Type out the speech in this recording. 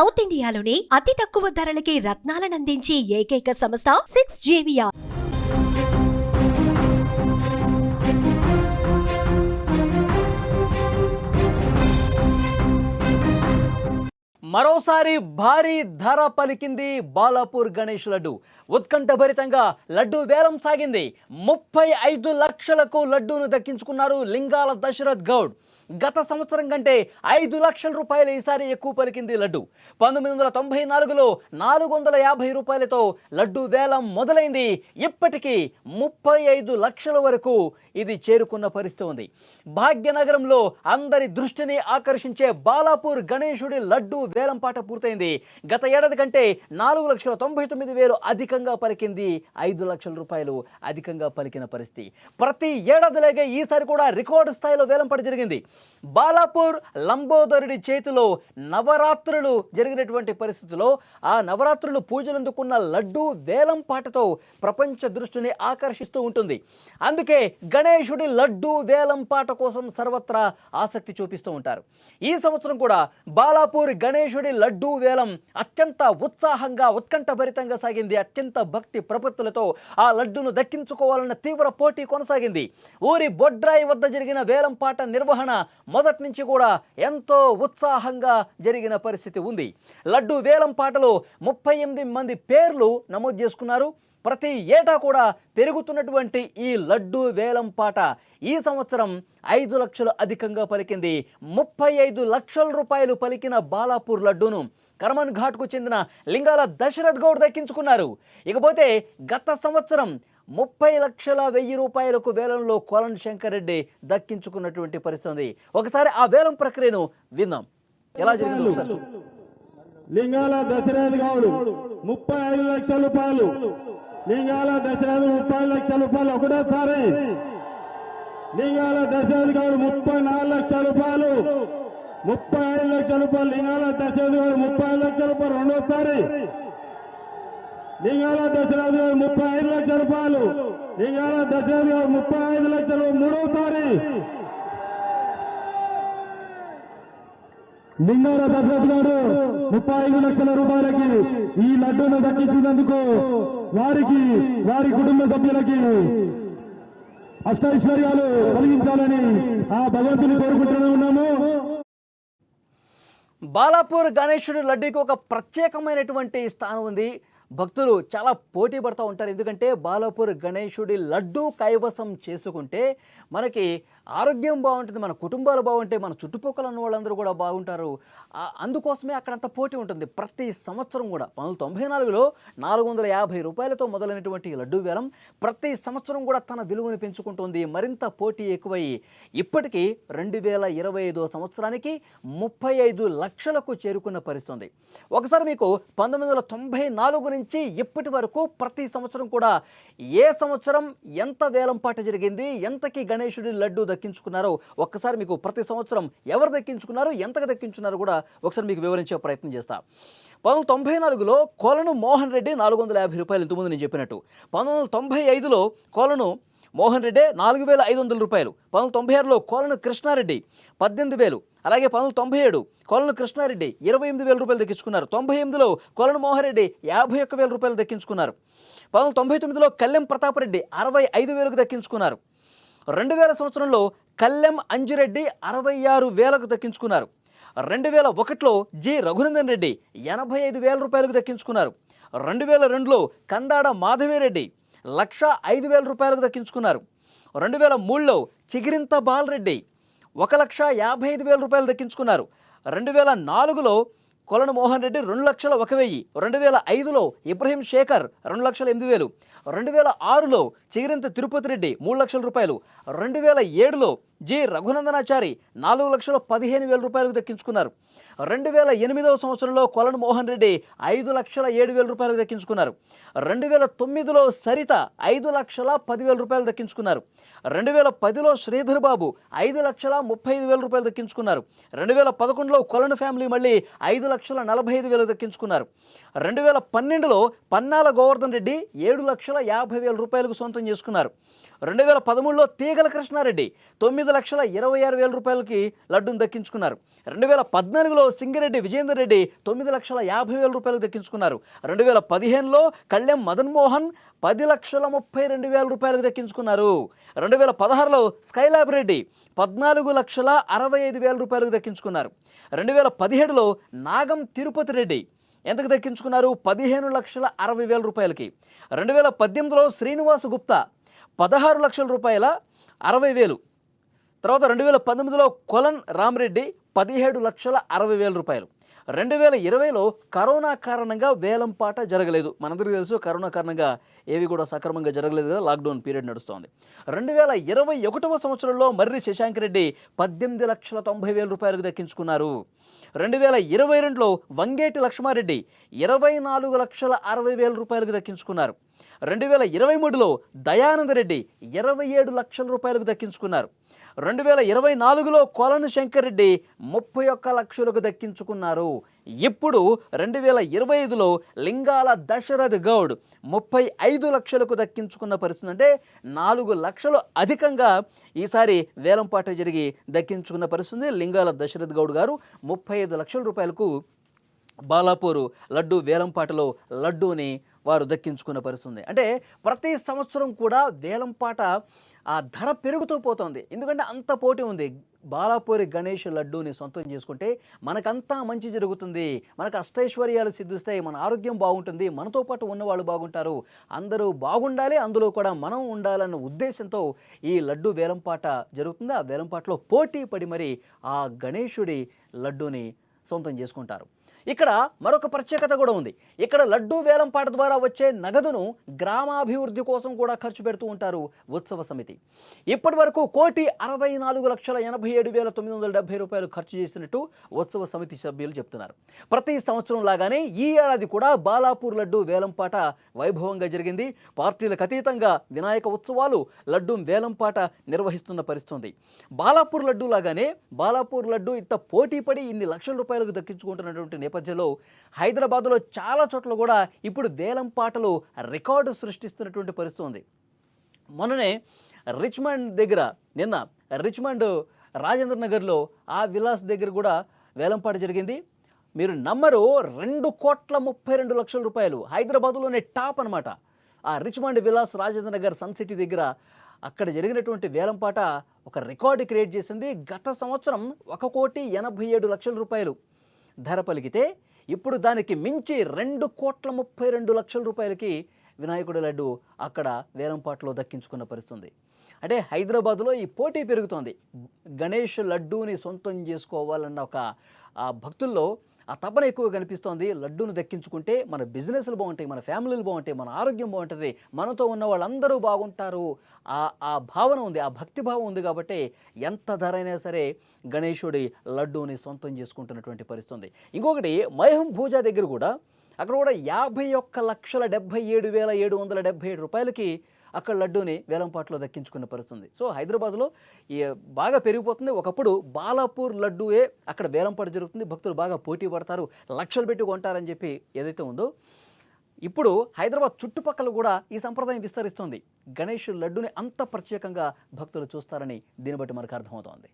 South ఇండియాలోని అతి తక్కువ ధరలకి రత్నాలనందించే ఏకైక సంస్థ సిక్స్ జేవియా మరోసారి భారీ ధర పలికింది బాలాపూర్ గణేష్ లడ్డు. ఉత్కంఠభరితంగా లడ్డు వేలం సాగింది. ముప్పై ఐదు లక్షలకు లడ్డూను దక్కించుకున్నారు లింగాల దశరథ్ గౌడ్. గత సంవత్సరం కంటే ఐదు లక్షల రూపాయలు ఈసారి ఎక్కువ పలికింది లడ్డు. పంతొమ్మిది వందల తొంభై నాలుగులో నాలుగు వందల యాభై రూపాయలతో లడ్డు వేలం మొదలైంది. ఇప్పటికీ ముప్పై ఐదు లక్షల వరకు ఇది చేరుకున్న పరిస్థితి ఉంది. భాగ్యనగరంలో అందరి దృష్టిని ఆకర్షించే బాలాపూర్ గణేశుడి లడ్డు వేలం పాట పూర్తయింది. గత ఏడాది కంటే నాలుగు లక్షల తొంభై తొమ్మిది వేలు అధికంగా పలికింది ఐదు లక్షల రూపాయలు అధికంగా పలికిన పరిస్థితి. ప్రతి ఏడాదిలాగే ఈసారి కూడా రికార్డు స్థాయిలో వేలం పాట జరిగింది. బాలాపూర్ లంబోదరుడి చేతిలో నవరాత్రులు జరిగినటువంటి పరిస్థితిలో ఆ నవరాత్రులు పూజలందుకున్న లడ్డు వేలం పాటతో ప్రపంచ దృష్టిని ఆకర్షిస్తూ ఉంటుంది. అందుకే గణేశుడి లడ్డు వేలం పాట కోసం సర్వత్రా ఆసక్తి చూపిస్తూ ఉంటారు. ఈ సంవత్సరం కూడా బాలాపూర్ గణేశుడి లడ్డు వేలం అత్యంత ఉత్సాహంగా ఉత్కంఠభరితంగా సాగింది. అత్యంత భక్తి ప్రపత్తులతో ఆ లడ్డును దక్కించుకోవాలన్న తీవ్ర పోటీ కొనసాగింది. ఊరి బొడ్రాయి వద్ద జరిగిన వేలం పాట నిర్వహణ మొదటి నుంచి కూడా ఎంతో ఉత్సాహంగా జరిగిన పరిస్థితి ఉంది. లడ్డు వేలం పాటలో ముప్పై ఎనిమిది మంది పేర్లు నమోదు చేసుకున్నారు. ప్రతి ఏటా కూడా పెరుగుతున్నటువంటి ఈ లడ్డు వేలం పాట ఈ సంవత్సరం ఐదు లక్షలు అధికంగా పలికింది. ముప్పై ఐదు లక్షల రూపాయలు పలికిన బాలాపూర్ లడ్డూను కర్మన్ ఘాట్కు చెందిన లింగాల దశరథ్ గౌడ్ దక్కించుకున్నారు. ఇకపోతే గత సంవత్సరం ముప్పై లక్షల వెయ్యి రూపాయలకు వేలంలో కోలన్ శంకర్ రెడ్డి దక్కించుకున్నటువంటి పరిస్థితి. ఉంది ఒకసారి ఆ వేలం ప్రక్రియను విందాం. ఎలా జరిగిందో ఒకసారి లింగాల దశరథ్ గౌడ్ ముప్పై ఐదు లక్షల రూపాయలు. లింగాల దశరథ్ ముప్పై లక్షల రూపాయలు ఒకటోసారి. లింగాల దశరథ్ గౌడ్ ముప్పై నాలుగు లక్షల రూపాయలు. ముప్పై ఐదు లక్షల రూపాయలు లింగాల దశరథ్ గౌడ్ ముప్పై ఐదు లక్షల రూపాయలు రెండోసారి. నింగాల దశరథ్ గారు ముప్పై ఐదు లక్షల రూపాయలు. నింగాల దశరథ్ గారు ముప్పై ఐదు లక్షలు మూడోసారి నింగాల దశరథ్ గారు ముప్పై ఐదు లక్షల రూపాయలకి ఈ లడ్డూను దక్కించినందుకు వారికి వారి కుటుంబ సభ్యులకి అష్టైశ్వర్యాలు కలిగించాలని ఆ భగవంతుని కోరుకుంటూనే ఉన్నాము. బాలాపూర్ గణేశుడు లడ్డూకి ఒక ప్రత్యేకమైనటువంటి స్థానం ఉంది. భక్తులు చాలా పోటీ పడుతూ ఉంటారు. ఎందుకంటే బాలాపూర్ గణేశుడి లడ్డు కైవసం చేసుకుంటే మనకి ఆరోగ్యం బాగుంటుంది మన కుటుంబాలు బాగుంటాయి మన చుట్టుపక్కల ఉన్న వాళ్ళందరూ కూడా బాగుంటారు. అందుకోసమే అక్కడంత పోటీ ఉంటుంది. ప్రతి సంవత్సరం కూడా పంతొమ్మిది తొంభై నాలుగులో నాలుగు వందల యాభై రూపాయలతో మొదలైనటువంటి లడ్డూ లడ్డు వేలం ప్రతి సంవత్సరం కూడా తన విలువను పెంచుకుంటుంది. మరింత పోటీ ఎక్కువయ్యి ఇప్పటికీ రెండు వేల ఇరవై ఐదో సంవత్సరానికి ముప్పై ఐదు లక్షలకు చేరుకున్న పరిస్థితి ఉంది. ఒకసారి మీకు పంతొమ్మిది వందల తొంభై నాలుగు నుంచి ఇప్పటి వరకు ప్రతి సంవత్సరం కూడా ఏ సంవత్సరం ఎంత వేలం పాట జరిగింది ఎంతకి గణేశుడి లడ్డు దక్కించుకున్నారో ఒక్కసారి మీకు ప్రతి సంవత్సరం ఎవరు దక్కించుకున్నారు ఎంతగా దక్కించుకున్నారు కూడా ఒకసారి మీకు వివరించే ప్రయత్నం చేస్తా. పంతొమ్మిది తొంభై నాలుగులో కోలను మోహన్ రెడ్డి నాలుగు వందల యాభై రూపాయలు ఇంతకుముందు నేను చెప్పినట్టు. పంతొమ్మిది వందల తొంభై ఐదులో కోలను మోహన్ రెడ్డి నాలుగు వేల ఐదు వందల రూపాయలు పంతొమ్మిది తొంభై ఆరులో కోలను కృష్ణారెడ్డి పద్దెనిమిది వేలు అలాగే పంతొమ్మిది తొంభై ఏడు కోలను కృష్ణారెడ్డి ఇరవై ఎనిమిది వేల రూపాయలు దక్కించుకున్నారు. తొంభై ఎనిమిదిలో కోలను మోహన్ రెడ్డి యాభై ఒక్క వేల రూపాయలు దక్కించుకున్నారు. పంతొమ్మిది తొంభై తొమ్మిదిలో కల్లెం ప్రతాపరెడ్డి అరవై ఐదు వేలకు దక్కించుకున్నారు. రెండు వేల సంవత్సరంలో కల్లెం అంజిరెడ్డి అరవై ఆరు వేలకు దక్కించుకున్నారు. రెండు వేల ఒకటిలో జి రఘునందన్ రెడ్డి ఎనభై ఐదు వేల రూపాయలకు దక్కించుకున్నారు. రెండు వేల రెండులో కందాడ మాధవిరెడ్డి లక్ష ఐదు వేల రూపాయలకు దక్కించుకున్నారు. రెండు వేల మూడులో చిగిరింత బాలరెడ్డి ఒక లక్ష యాభై ఐదు వేల రూపాయలు దక్కించుకున్నారు. రెండు వేల నాలుగులో కొలను మోహన్ రెడ్డి రెండు లక్షల ఒక వెయ్యి. రెండు వేల ఐదులో ఇబ్రహీం శేఖర్ రెండు లక్షల ఎనిమిది వేలు. రెండు వేల ఆరులో చిగిరింత తిరుపతి రెడ్డి మూడు లక్షల రూపాయలు. రెండు వేల ఏడులో జి రఘునందనాచారి నాలుగు లక్షల పదిహేను వేల రూపాయలకు దక్కించుకున్నారు. రెండు వేల ఎనిమిదవ సంవత్సరంలో కొలను మోహన్ రెడ్డి ఐదు లక్షల ఏడు వేల రూపాయలకు దక్కించుకున్నారు. రెండు వేల తొమ్మిదిలో సరిత ఐదు లక్షల పదివేల రూపాయలు దక్కించుకున్నారు. రెండు వేల పదిలో శ్రీధర్ బాబు ఐదు లక్షల ముప్పై ఐదు వేల రూపాయలు దక్కించుకున్నారు. రెండు వేల పదకొండులో కొలను ఫ్యామిలీ మళ్ళీ ఐదు లక్షల నలభై ఐదు వేలు దక్కించుకున్నారు. రెండు వేల పన్నెండులో పన్నాల గోవర్ధన్ రెడ్డి ఏడు లక్షల యాభై వేల రూపాయలకు సొంతం చేసుకున్నారు. రెండు వేల పదమూడులో తీగల కృష్ణారెడ్డి తొమ్మిది లక్షల ఇరవై ఆరు వేల రూపాయలకి లడ్డూను దక్కించుకున్నారు. రెండు వేల పద్నాలుగులో సింగిరెడ్డి విజేందర్ రెడ్డి తొమ్మిది లక్షల యాభై వేల రూపాయలు దక్కించుకున్నారు. రెండు వేల పదిహేనులో కళ్యాణ్ మదన్ మోహన్ పది లక్షల ముప్పై రెండు వేల రూపాయలకు దక్కించుకున్నారు. రెండు వేల పదహారులో స్కైలాబ్ రెడ్డి పద్నాలుగు లక్షల అరవై ఐదు వేల రూపాయలకు దక్కించుకున్నారు. రెండు వేల పదిహేడులో నాగం తిరుపతి రెడ్డి ఎంతకు దక్కించుకున్నారు? పదిహేను లక్షల అరవై వేల రూపాయలకి. రెండు వేల పద్దెనిమిదిలో శ్రీనివాస్ గుప్తా పదహారు లక్షల రూపాయల అరవై వేలు. తర్వాత రెండు వేల పంతొమ్మిదిలో కొలన్ రామరెడ్డి పదిహేడు లక్షల అరవై వేల రూపాయలు. రెండు వేల ఇరవైలో కరోనా కారణంగా వేలంపాట జరగలేదు. మనందరికీ తెలుసు కరోనా కారణంగా ఏవి కూడా సక్రమంగా జరగలేదు కదా లాక్డౌన్ పీరియడ్ నడుస్తోంది. రెండు వేల ఇరవై ఒకటవ సంవత్సరంలో మర్రి శశాంక్ రెడ్డి పద్దెనిమిది లక్షల తొంభై వేల రూపాయలకు దక్కించుకున్నారు. రెండు వేల ఇరవై రెండులో వంగేటి లక్ష్మారెడ్డి ఇరవై నాలుగు లక్షల అరవై వేల రూపాయలకు దక్కించుకున్నారు. రెండు వేల ఇరవై మూడులో దయానంద రెడ్డి ఇరవై ఏడు లక్షల రూపాయలకు దక్కించుకున్నారు. రెండు వేల ఇరవై నాలుగులో కొలను శంకర్ రెడ్డి ముప్పై ఒక్క లక్షలకు దక్కించుకున్నారు. ఇప్పుడు రెండు వేల ఇరవై ఐదులో లింగాల దశరథ్ గౌడ్ ముప్పై ఐదు లక్షలకు దక్కించుకున్న పరిస్థితి అంటే నాలుగు లక్షలు అధికంగా ఈసారి వేలంపాట జరిగి దక్కించుకున్న పరిస్థితి. లింగాల దశరథ్ గౌడ్ గారు ముప్పై ఐదు లక్షల రూపాయలకు బాలాపూరు లడ్డు వేలంపాటలో లడ్డూని వారు దక్కించుకున్న పరిస్థితి అంటే ప్రతి సంవత్సరం కూడా వేలంపాట ఆ ధర పెరుగుతూ పోతుంది. ఎందుకంటే అంత పోటీ ఉంది. బాలాపూరి గణేష్ లడ్డూని సొంతం చేసుకుంటే మనకంతా మంచి జరుగుతుంది. మనకు అష్టైశ్వర్యాలు సిద్ధిస్తాయి. మన ఆరోగ్యం బాగుంటుంది. మనతో పాటు ఉన్నవాళ్ళు బాగుంటారు. అందరూ బాగుండాలి. అందులో కూడా మనం ఉండాలన్న ఉద్దేశంతో ఈ లడ్డు వేలంపాట జరుగుతుంది. ఆ వేలంపాటలో పోటీ పడి మరి ఆ గణేశుడి లడ్డూని సొంతం చేసుకుంటారు. ఇక్కడ మరొక ప్రత్యేకత కూడా ఉంది. ఇక్కడ లడ్డూ వేలంపాట ద్వారా వచ్చే నగదును గ్రామాభివృద్ధి కోసం కూడా ఖర్చు పెడుతూ ఉంటారు ఉత్సవ సమితి. ఇప్పటి వరకు కోటి అరవై నాలుగు లక్షల ఎనభై ఏడు వేల తొమ్మిది వందల డెబ్బై రూపాయలు ఖర్చు చేసినట్టు ఉత్సవ సమితి సభ్యులు చెప్తున్నారు. ప్రతి సంవత్సరం లాగానే ఈ ఏడాది కూడా బాలాపూర్ లడ్డు వేలంపాట వైభవంగా జరిగింది. పార్టీలకు అతీతంగా వినాయక ఉత్సవాలు లడ్డు వేలంపాట నిర్వహిస్తున్న పరిస్థితి బాలాపూర్ లడ్డు లాగానే బాలాపూర్ లడ్డు ఇంత పోటీ పడి ఇన్ని లక్షల రూపాయలకు దక్కించుకుంటున్నటువంటి నేపథ్యంలో హైదరాబాద్లో చాలా చోట్ల కూడా ఇప్పుడు వేలంపాటలు రికార్డు సృష్టిస్తున్నటువంటి పరిస్థితి ఉంది. మొన్ననే రిచ్మండ్ దగ్గర నిన్న రిచ్మండ్ రాజేంద్ర నగర్లో ఆ విలాస్ దగ్గర కూడా వేలంపాట జరిగింది. మీరు నమ్మరు రెండు కోట్ల ముప్పై రెండు లక్షల రూపాయలు హైదరాబాద్లోనే టాప్ అనమాట ఆ Richmond villas Rajendra Nagar sun city దగ్గర అక్కడ జరిగినటువంటి వేలంపాట ఒక రికార్డు క్రియేట్ చేసింది. గత సంవత్సరం ఒక కోటి ఎనభై ఏడు లక్షల రూపాయలు. ధర పలికితే ఇప్పుడు దానికి మించి రెండు కోట్ల ముప్పై రెండు లక్షల రూపాయలకి వినాయకుడి లడ్డు అక్కడ వేలంపాట్లో దక్కించుకున్న పరిస్థితుంది. అంటే హైదరాబాద్లో ఈ పోటీ పెరుగుతోంది. గణేష్ లడ్డూని సొంతం చేసుకోవాలన్న ఒక భక్తుల్లో ఆ తపన ఎక్కువ కనిపిస్తోంది. లడ్డూను దక్కించుకుంటే మన బిజినెస్లు బాగుంటాయి మన ఫ్యామిలీలు బాగుంటాయి మన ఆరోగ్యం బాగుంటుంది మనతో ఉన్న వాళ్ళందరూ బాగుంటారు. ఆ ఆ భావన ఉంది ఆ భక్తి భావం ఉంది కాబట్టి ఎంత ధర అయినా సరే గణేశుడి లడ్డూని సొంతం చేసుకుంటున్నటువంటి పరిస్థితి ఉంది ఇంకొకటి మహం పూజా దగ్గర కూడా అక్కడ కూడా యాభై ఒక్క లక్షల డెబ్బై ఏడు వేల ఏడు వందల డెబ్భై ఏడు రూపాయలకి అక్కడ లడ్డూని వేలంపాట్లో దక్కించుకున్న పరిస్థితుంది. సో హైదరాబాద్లో ఈ బాగా పెరిగిపోతుంది. ఒకప్పుడు బాలాపూర్ లడ్డూయే అక్కడ వేలంపాట జరుగుతుంది. భక్తులు బాగా పోటీ పడతారు. లక్షలు పెట్టి కొంటారని చెప్పి ఏదైతే ఉందో ఇప్పుడు హైదరాబాద్ చుట్టుపక్కల కూడా ఈ సంప్రదాయం విస్తరిస్తుంది. గణేష్ లడ్డుని అంత ప్రత్యేకంగా భక్తులు చూస్తారని దీన్ని బట్టి మనకు అర్థమవుతోంది.